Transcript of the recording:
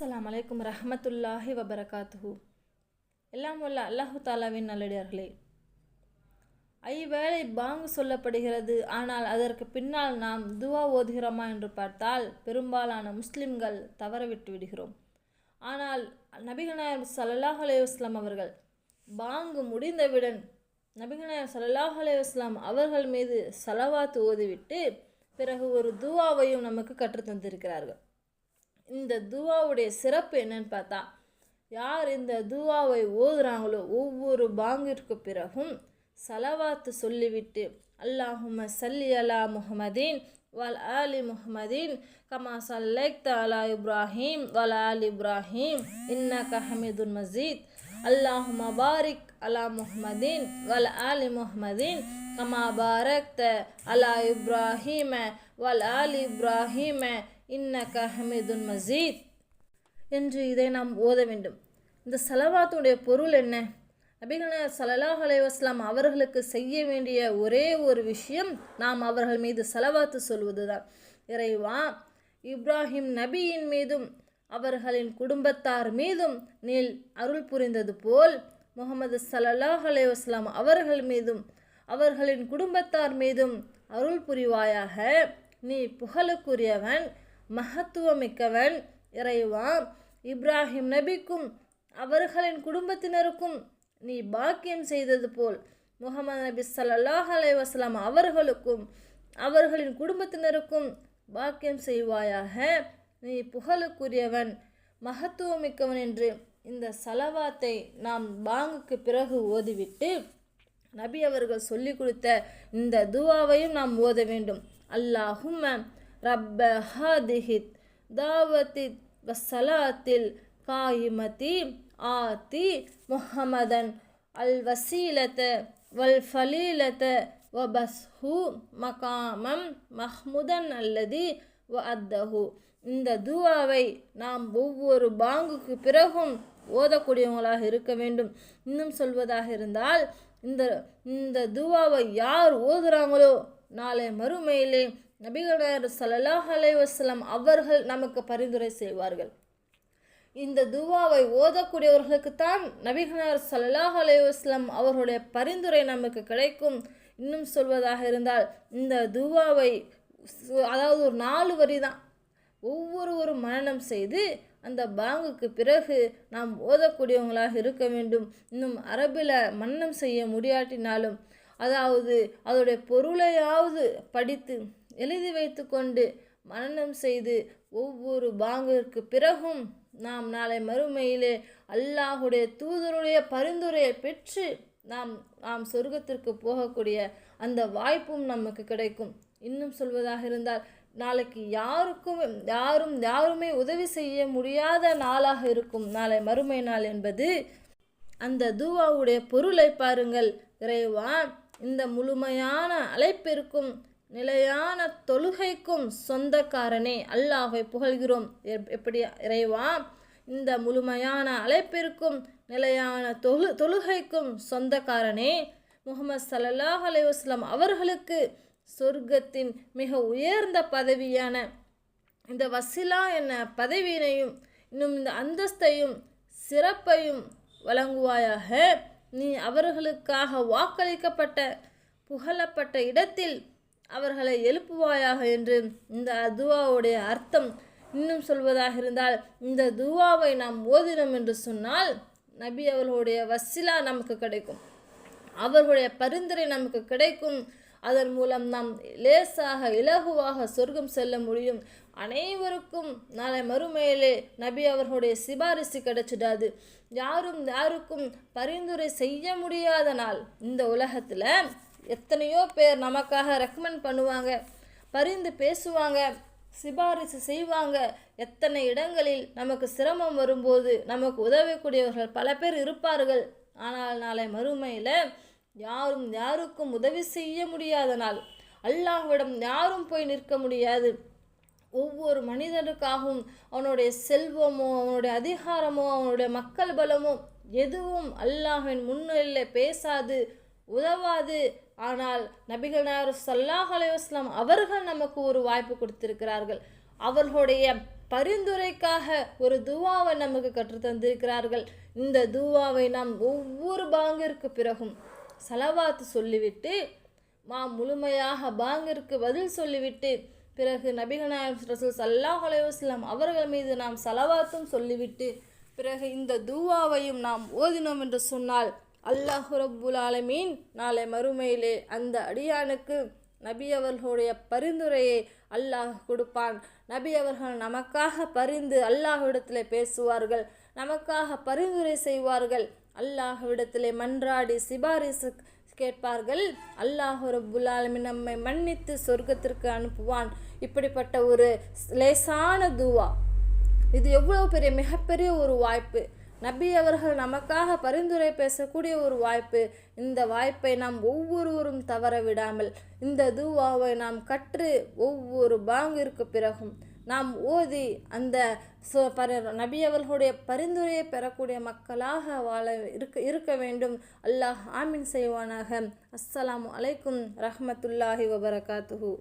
அஸ்லாம் அலைக்கும் ரஹமத்துல்லாஹி வபரகாத்துஹு. எல்லாம் வல்ல அல்லாஹு தாலாவின் நல்லடியார்களே. ஐவேளை பாங்கு சொல்லப்படுகிறது. ஆனால் அதற்கு பின்னால் நாம் துவா ஓதுகிறோமா என்று பார்த்தால் பெரும்பாலான முஸ்லிம்கள் தவறவிட்டு விடுகிறோம். ஆனால் நபிகநாயர் சல்லாஹ் அலையுஸ்லாம் அவர்கள் பாங்கு முடிந்தவுடன் நபிகநாயர் சல்லாஹ் அலையுஸ்லாம் அவர்கள் மீது சலவாத்து ஓதிவிட்டு பிறகு ஒரு துவாவையும் நமக்கு கற்றுத் தந்திருக்கிறார்கள் இந்த துவாவுடைய சிறப்பு என்னன்னு பார்த்தா யார் இந்த துவாவை ஓதுறாங்களோ ஒவ்வொரு பாங்கிற்கு பிறகும் சலவாத்து சொல்லிவிட்டு அல்லாஹும சல்லி அலா முஹமதீன் வல் ஆலி முஹமதீன் கமா சல்லைக் அலா இப்ராஹீம் வல் ஆலி இப்ராஹீம் இன்னக ஹமீதுன் மஜீத் அல்லாஹும பாரிக் அலா முஹமதீன் வல் ஆலி முஹமதீன் கமா பாரக்த அலா இப்ராஹிம வல் ஆலி இப்ராஹிம இன்னக ஹமீதுன் மஜீத் என்று இதை நாம் ஓத வேண்டும். இந்த சலவாத்துடைய பொருள் என்ன? நபிகன சலலாஹ் அலைவாஸ்லாம் அவர்களுக்கு செய்ய வேண்டிய ஒரே ஒரு விஷயம் நாம் அவர்கள் மீது செலவாத்து சொல்வதுதான். இறைவா இப்ராஹிம் நபியின் மீதும் அவர்களின் குடும்பத்தார் மீதும் நீல் அருள் புரிந்தது போல் முகமது சலல்லாஹ் அலைவாஸ்லாம் அவர்கள் மீதும் அவர்களின் குடும்பத்தார் மீதும் அருள் புரிவாயாக. நீ புகழுக்குரியவன் மகத்துவமிக்கவன் இறைவா இப்ராஹிம் நபிக்கும் அவர்களின் குடும்பத்தினருக்கும் நீ பாக்கியம் செய்தது போல். முகமது நபி சல்லாஹ் அலைவாஸ்லாம் அவர்களுக்கும் அவர்களின் குடும்பத்தினருக்கும் பாக்கியம் செய்வாயாக. நீ புகழுக்குரியவன் மகத்துவமிக்கவன் என்று இந்த சலவாத்தை நாம் பாங்குக்கு பிறகு ஓதிவிட்டு நபி அவர்கள் சொல்லிக் கொடுத்த இந்த துவாவையும் நாம் ஓத வேண்டும். அல்லாஹும்ம ரப்ப ஹாதிஹித் தாவத்தித் வசலாத்தில் காயிமதி ஆதி முஹம்மதன் அல் வசீலத வல் ஃபலீலத வபஸ்ஹு மகாமம் மஹ்முதன் அல்லதி வ அத்தஹு இந்த துவாவை நாம் ஒவ்வொரு பாங்குக்கு பிறகும் ஓதக்கூடியவங்களாக இருக்க வேண்டும். இன்னும் சொல்வதாக இருந்தால் இந்த இந்த துவாவை யார் ஓதுகிறாங்களோ நாளை மறுமையிலே நபிகளார் சல்லாஹ் அலைஹி அவர்கள் நமக்கு பரிந்துரை செய்வார்கள். இந்த துவாவை ஓதக்கூடியவர்களுக்குத்தான் நபிகளார் சல்லாஹ் அலைஹி அவர்களுடைய பரிந்துரை நமக்கு கிடைக்கும் இன்னும் சொல்வதாக இருந்தால் இந்த துவாவை அதாவது ஒரு நாலு வரி தான். ஒவ்வொருவரும் மரணம் செய்து அந்த பாங்குக்கு பிறகு நாம் ஓதக்கூடியவங்களாக இருக்க வேண்டும். இன்னும் அரபில் மன்னம் செய்ய முடியாட்டினாலும் அதாவது அதோடைய பொருளையாவது படித்து எழுதி வைத்து கொண்டு மனநம் செய்து ஒவ்வொரு பாங்கிற்கு பிறகும் நாம் நாளை மறுமையிலே அல்லாஹுடைய தூதருடைய பரிந்துரையை பெற்று நாம் நாம் சொர்க்கத்திற்கு போகக்கூடிய அந்த வாய்ப்பும் நமக்கு கிடைக்கும். இன்னும் சொல்வதாக இருந்தால் நாளைக்கு யாருக்கும் யாரும் யாருமே உதவி செய்ய முடியாத நாளாக இருக்கும் நாளை மறுமை நாள் என்பது அந்த தூவாவுடைய பொருளை பாருங்கள். இறைவான் இந்த முழுமையான அழைப்பிற்கும் நிலையான தொழுகைக்கும் சொந்தக்காரனே அல்லாஹை புகழ்கிறோம். எப்படி இறைவா? இந்த முழுமையான அழைப்பிற்கும் நிலையான தொழு தொழுகைக்கும் சொந்தக்காரனே முகமது சல்லாஹ் அலைவாஸ்லாம் அவர்களுக்கு சொர்க்கத்தின் மிக உயர்ந்த பதவியான இந்த வசிலா என்ன பதவியினையும் இன்னும் இந்த அந்தஸ்தையும் சிறப்பையும் வழங்குவாயாக. நீ அவர்களுக்காக வாக்களிக்கப்பட்ட புகழப்பட்ட இடத்தில் அவர்களை எழுப்புவாயாக என்று இந்த துவாவுடைய அர்த்தம் இன்னும் சொல்வதாக இருந்தால் இந்த துவாவை நாம் ஓதினோம் என்று சொன்னால் நபி அவர்களுடைய வசிலா நமக்கு கிடைக்கும். அவர்களுடைய பரிந்துரை நமக்கு கிடைக்கும். அதன் மூலம் நாம் லேசாக இலகுவாக சொர்க்கம் செல்ல முடியும். அனைவருக்கும் நாளை மறுமையிலே நபி அவர்களுடைய சிபாரிசு கிடைச்சிடாது. யாரும் யாருக்கும் பரிந்துரை செய்ய முடியாத நாள் இந்த உலகத்தில். எத்தனையோ பேர் நமக்காக ரெக்கமெண்ட் பண்ணுவாங்க பரிந்து பேசுவாங்க சிபாரிசு செய்வாங்க. எத்தனை இடங்களில் நமக்கு சிரமம் வரும்போது நமக்கு உதவக்கூடியவர்கள் பல பேர் இருப்பார்கள். ஆனால் நாளை மறுமையில் யாரும் யாருக்கும் உதவி செய்ய முடியாத நாள். அல்லாஹ்விடம் யாரும் போய் நிற்க முடியாது. ஒவ்வொரு மனிதனுக்காகவும் அவனுடைய செல்வமோ அவனுடைய அதிகாரமோ அவனுடைய மக்கள் பலமோ எதுவும் அல்லாஹின் முன்னிலையில் பேசாது. உதவாது. ஆனால் நபிகள் நாயர் சல்லாஹ் அலைவாஸ்லாம் அவர்கள் நமக்கு ஒரு வாய்ப்பு கொடுத்திருக்கிறார்கள். அவர்களுடைய பரிந்துரைக்காக ஒரு துவாவை நமக்கு கற்றுத்தந்திருக்கிறார்கள் இந்த துவாவை நாம் ஒவ்வொரு பாங்கிற்கு பிறகும் சலவாத்து சொல்லிவிட்டு மா முழுமையாக பாங்கிற்கு பதில் சொல்லிவிட்டு பிறகு நபிகநாயகம் ரசூல் சல்லாஹ் அலைவாஸ்லாம் அவர்கள் மீது நாம் செலவாத்தும் சொல்லிவிட்டு பிறகு இந்த தூவாவையும் நாம் ஓதினோம் என்று சொன்னால் அல்லாஹு ரப்புல் ஆலமீன். நாளை மறுமையிலே அந்த அடியானுக்கு நபி அவர்களுடைய பரிந்துரையை அல்லாஹ் கொடுப்பான். நபி அவர்கள் நமக்காக பரிந்து அல்லாஹ்விடத்தில் பேசுவார்கள். நமக்காக பரிந்துரை செய்வார்கள். அல்லாஹ்விடத்திலே மன்றாடி சிபாரிசு கேட்பார்கள். அல்லாஹ் ரப்புல் ஆலமீன் நம்மை மன்னித்து சொர்க்கத்திற்கு அனுப்புவான். இப்படிப்பட்ட ஒரு லேசான துவா. இது எவ்வளோ பெரிய மிகப்பெரிய ஒரு வாய்ப்பு. நபி அவர்கள் நமக்காக பரிந்துரை பேசக்கூடிய ஒரு வாய்ப்பு. இந்த வாய்ப்பை நாம் ஒவ்வொருவரும் தவற விடாமல் இந்த துவாவை நாம் கற்று ஒவ்வொரு பாங்கிற்கு பிறகும் நாம் ஓதி அந்த சோ பர நபி அவர்களுடைய பரிந்துரையை பெறக்கூடிய மக்களாக வாழ இருக்க இருக்க வேண்டும். அல்லாஹ் ஆமீன் செய்வானாக. அஸ்ஸலாம் அலைக்கும் ரஹமத்துல்லாஹி வபரகாத்துஹூ.